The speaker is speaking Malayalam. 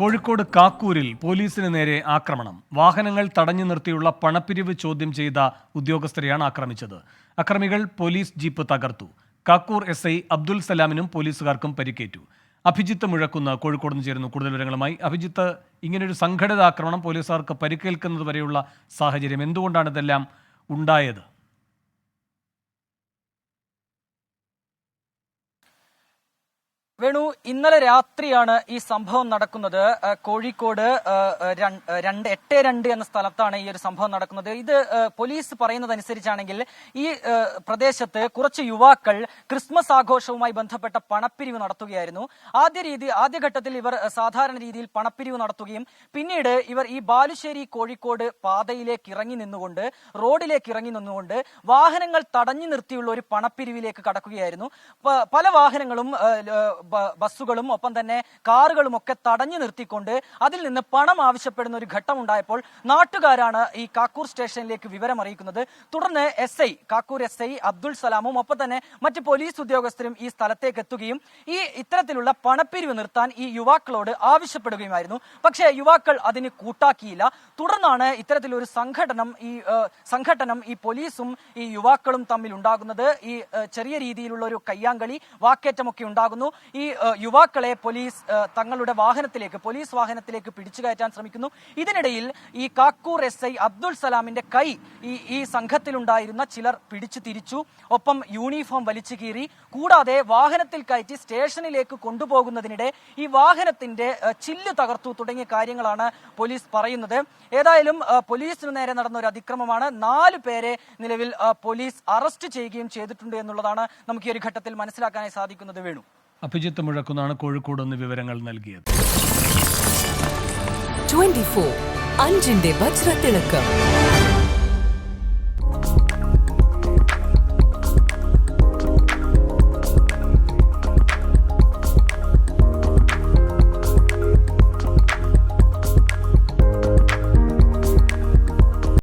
കോഴിക്കോട് കാക്കൂരിൽ പോലീസിന് നേരെ ആക്രമണം. വാഹനങ്ങൾ തടഞ്ഞു നിർത്തിയുള്ള പണപ്പിരിവ് ചോദ്യം ചെയ്ത ഉദ്യോഗസ്ഥരെയാണ് ആക്രമിച്ചത്. അക്രമികൾ പോലീസ് ജീപ്പ് തകർത്തു. കാക്കൂർ എസ് ഐ അബ്ദുൽ സലാമിനും പോലീസുകാർക്കും പരിക്കേറ്റു. അഭിജിത്ത് മുഴക്കുന്ന കോഴിക്കോട് നിന്ന് ചേരുന്നു. കൂടുതൽ വിവരങ്ങളുമായി അഭിജിത്ത് ഇങ്ങനൊരു സംഘടിത ആക്രമണം പോലീസുകാർക്ക് പരിക്കേൽക്കുന്നത് വരെയുള്ള സാഹചര്യം എന്തുകൊണ്ടാണ് ഇതെല്ലാം ഉണ്ടായത്? വേണു ഇന്നലെ രാത്രിയാണ് ഈ സംഭവം നടക്കുന്നത്. കോഴിക്കോട് രണ്ട് എട്ട് രണ്ട് എന്ന സ്ഥലത്താണ് ഈ ഒരു സംഭവം നടക്കുന്നത്. ഇത് പോലീസ് പറയുന്നതനുസരിച്ചാണെങ്കിൽ ഈ പ്രദേശത്ത് കുറച്ച് യുവാക്കൾ ക്രിസ്മസ് ആഘോഷവുമായി ബന്ധപ്പെട്ട പണപ്പിരിവ് നടത്തുകയായിരുന്നു. ആദ്യ രീതി ആദ്യഘട്ടത്തിൽ ഇവർ സാധാരണ രീതിയിൽ പണപ്പിരിവ് നടത്തുകയും പിന്നീട് ഇവർ ഈ ബാലുശ്ശേരി കോഴിക്കോട് പാതയിലേക്ക് ഇറങ്ങി നിന്നുകൊണ്ട് റോഡിലേക്ക് ഇറങ്ങി നിന്നുകൊണ്ട് വാഹനങ്ങൾ തടഞ്ഞു നിർത്തിയുള്ള ഒരു പണപ്പിരിവിലേക്ക് കടക്കുകയായിരുന്നു. പല വാഹനങ്ങളും ബസ്സുകളും ഒപ്പം തന്നെ കാറുകളും ഒക്കെ തടഞ്ഞു നിർത്തിക്കൊണ്ട് അതിൽ നിന്ന് പണം ആവശ്യപ്പെടുന്ന ഒരു ഘട്ടം ഉണ്ടായപ്പോൾ നാട്ടുകാരാണ് ഈ കാക്കൂർ സ്റ്റേഷനിലേക്ക് വിവരം അറിയിക്കുന്നത്. തുടർന്ന് S I Kakkur S I Abdul സലാമും ഒപ്പം തന്നെ മറ്റ് പോലീസ് ഉദ്യോഗസ്ഥരും ഈ സ്ഥലത്തേക്ക് എത്തുകയും ഈ ഇത്തരത്തിലുള്ള പണപ്പിരിവ് നിർത്താൻ ഈ യുവാക്കളോട് ആവശ്യപ്പെടുകയുമായിരുന്നു. പക്ഷേ യുവാക്കൾ അതിന് കൂട്ടാക്കിയില്ല. തുടർന്നാണ് ഇത്തരത്തിലൊരു സംഘടനം ഈ സംഘടനം ഈ പോലീസും ഈ യുവാക്കളും തമ്മിൽ ഉണ്ടാകുന്നത്. ഈ ചെറിയ രീതിയിലുള്ള ഒരു കയ്യാങ്കളി വാക്കേറ്റമൊക്കെ ഉണ്ടാകുന്നു. ഈ ഏഹ്, യുവാക്കളെ പോലീസ് തങ്ങളുടെ വാഹനത്തിലേക്ക് പോലീസ് വാഹനത്തിലേക്ക് പിടിച്ചു കയറ്റാൻ ശ്രമിക്കുന്നു. ഇതിനിടയിൽ ഈ കാക്കൂർ എസ് ഐ അബ്ദുൾ സലാമിന്റെ കൈ ഈ ഈ സംഘത്തിലുണ്ടായിരുന്ന ചിലർ പിടിച്ചു തിരിച്ചു. ഒപ്പം യൂണിഫോം വലിച്ചു കീറി. കൂടാതെ വാഹനത്തിൽ കയറ്റി സ്റ്റേഷനിലേക്ക് കൊണ്ടുപോകുന്നതിനിടെ ഈ വാഹനത്തിന്റെ ചില്ല് തകർത്തു തുടങ്ങിയ കാര്യങ്ങളാണ് പോലീസ് പറയുന്നത്. ഏതായാലും പോലീസിന് നേരെ നടന്ന ഒരു അതിക്രമമാണ്. നാല് പേരെ നിലവിൽ പോലീസ് അറസ്റ്റ് ചെയ്യുകയും ചെയ്തിട്ടുണ്ട് എന്നുള്ളതാണ് നമുക്ക് ഈ ഒരു ഘട്ടത്തിൽ മനസ്സിലാക്കാനായി സാധിക്കുന്നത് വേണു. അഭിജിത്ത് മുഴക്കുന്നാണ് കോഴിക്കോട് നിന്ന് വിവരങ്ങൾ നൽകിയത്. ട്വന്റി ഫോർ അഞ്ചിന്റെ വജ്രത്തിളക്കം.